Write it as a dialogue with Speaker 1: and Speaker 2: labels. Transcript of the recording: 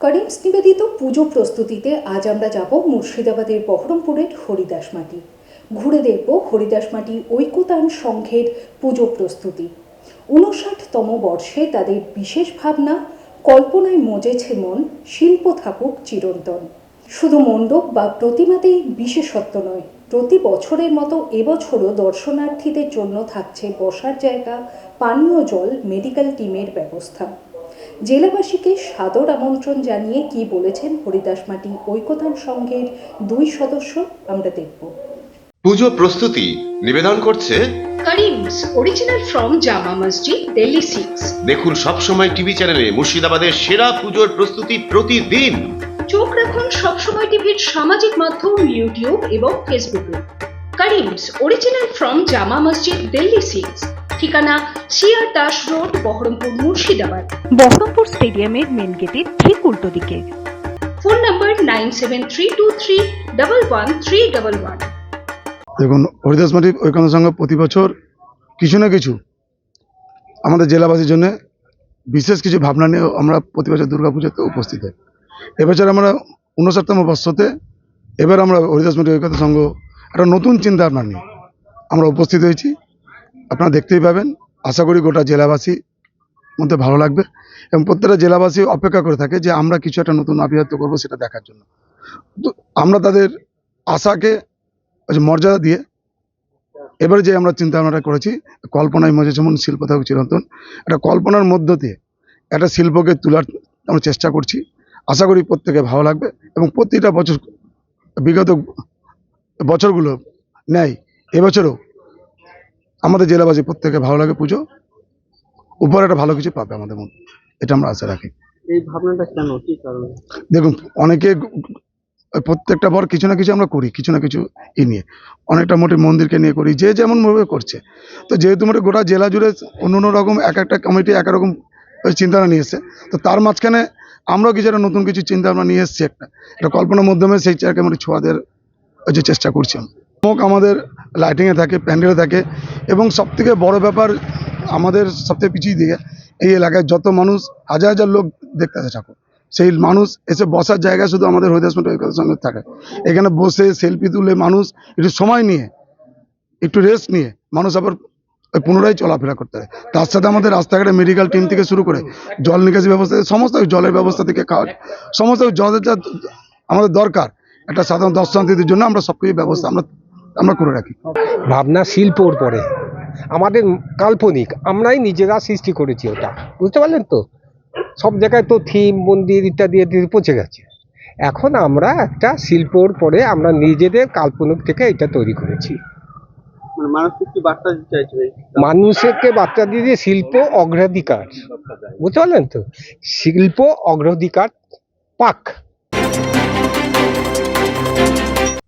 Speaker 1: করিমস নিবেদিত পুজো প্রস্তুতিতে আজ আমরা যাব মুর্শিদাবাদের বহরমপুরের হরিদাস মাটি। ঘুরে দেখব হরিদাস মাটি ঐক্যতান সংঘের পুজো প্রস্তুতি। উনষাটতম বর্ষে তাদের বিশেষ ভাবনা, কল্পনায় মজেছে মন, শিল্প থাকুক চিরন্তন। শুধু মণ্ডপ বা প্রতিমাতেই বিশেষত্ব নয়, প্রতি বছরের মতো এবছরও দর্শনার্থীদের জন্য থাকছে বসার জায়গা, পানীয় জল, মেডিকেল টিমের ব্যবস্থা। জেলাবাসীকে সাদর আমন্ত্রণ জানিয়ে কি বলেছেন হরিদাসমাটি ঐকতান সংঘের দুই সদস্য আমরা দেখব।
Speaker 2: পুজো প্রস্তুতি নিবেদন করছে
Speaker 3: Karim's original from Jama Masjid Delhi six
Speaker 2: দেখুন সবসময় টিভি চ্যানেলে মুর্শিদাবাদের সেরা পুজোর প্রস্তুতি প্রতিদিন।
Speaker 3: চোখ রাখুন সবসময় টিভির সামাজিক মাধ্যম ইউটিউব এবং ফেসবুকে Karim's original from Jama Masjid Delhi six ঠিকানা সিআর দাস রোড বহরমপুর মুর্শিদাবাদ।
Speaker 4: বহরমপুর স্টেডিয়ামের মেন গেটের ঠিক উল্টো দিকে।
Speaker 3: Phone number nine seven three two three double one three double one.
Speaker 5: দেখুন হরিদাস মাটি ঐক্যন্ত সংঘ প্রতি বছর কিছু না কিছু আমাদের জেলাবাসীর জন্য বিশেষ কিছু ভাবনা নিয়ে আমরা প্রতি বছর দুর্গাপূজাতে উপস্থিত হই। এবছর আমরা উনষাটতম বর্ষতে এবার আমরা হরিদাস মাটি ঐক্যন্ত সংঘ একটা নতুন চিন্তা ভাবনা নিয়ে আমরা উপস্থিত হয়েছি। আপনারা দেখতেই পাবেন। আশা করি গোটা জেলাবাসী মধ্যে ভালো লাগবে এবং প্রত্যেকটা জেলাবাসী অপেক্ষা করে থাকে যে আমরা কিছু একটা নতুন আবির্ভাব করব সেটা দেখার জন্য। তো আমরা তাদের আশাকে মর্যাদা দিয়ে এবারে যে আমরা চিন্তা ভাবনাটা করেছি, কল্পনায় মজে যেমন শিল্প থাকুক চিরন্তন, একটা কল্পনার মধ্য দিয়ে একটা শিল্পকে তোলার আমরা চেষ্টা করছি। আশা করি প্রত্যেকে ভালো লাগবে এবং প্রতিটা বছর, বিগত বছরগুলো নেয়। এবছরও আমাদের জেলাবাসী প্রত্যেকে ভালো লাগে পুজো। উপরে একটা ভালো কিছু পাবে আমাদের মধ্যে এটা আমরা আশা রাখি।
Speaker 6: এই ভাবনাটা কেন? কি কারণে?
Speaker 5: দেখুন অনেকে প্রত্যেকটা বার কিছু না কিছু আমরা করি কিছু না কিছু ই নিয়ে। অনেকটা মোটে মন্দিরকে নিয়ে করি যে যেমন ভাবে করছে। তো যেহেতু মোটে গোটা জেলা জুড়ে অন্য অন্য রকম এক একটা কমিটি এক রকম চিন্তাভাবনা নিয়ে এসছে তো তার মাঝখানে আমরাও কিছু একটা নতুন কিছু চিন্তা ভাবনা নিয়ে এসেছি একটা। একটা কল্পনার মাধ্যমে সেই চারকে আমরা ছোঁয়াদের যে চেষ্টা করছি মুখ আমাদের লাইটিংয়ে থাকে প্যান্ডেলে থাকে এবং সবথেকে বড় ব্যাপার আমাদের সবথেকে পিছিয়ে দিকে এই এলাকায় যত মানুষ, হাজার হাজার লোক দেখতে আসে ঠাকুর। সেই মানুষ এসে বসার জায়গা শুধু আমাদের হরিদাস মঠ সঙ্গে থাকে। এখানে বসে সেলফি তুলে মানুষ একটু সময় নিয়ে, একটু রেস্ট নিয়ে মানুষ আবার পুনরায় চলাফেরা করতে হয়। তার সাথে আমাদের রাস্তাঘাটে মেডিকেল টিম থেকে শুরু করে জল নিকাশি ব্যবস্থা সমস্ত জলের ব্যবস্থা থেকে খাওয়া সমস্ত জলের যা আমাদের দরকার। একটা সাধারণ দর্শনার্থীদের জন্য আমরা সব কিছু ব্যবস্থা আমরা আমরা করে রাখি।
Speaker 7: ভাবনা শিল্পর পরে। আমাদের কাল্পনিক আমরাই নিজেরা সৃষ্টি করেছি ওটা। বুঝতে পারলেন তো? সব জায়গায় তো থিম মন্দির ইত্যাদি ইত্যাদি পৌঁছে গেছে। এখন আমরা একটা শিল্পর পরে আমরা নিজেদের কাল্পনিক থেকে এটা তৈরি করেছি।
Speaker 6: মানে মানুষকে কি বার্তা দিতে চাইছে? এই?
Speaker 7: মানুষকে বার্তা দিয়ে দিয়ে শিল্প অগ্রাধিকার। বুঝতে পারলেন তো? শিল্প অগ্রাধিকার পাক।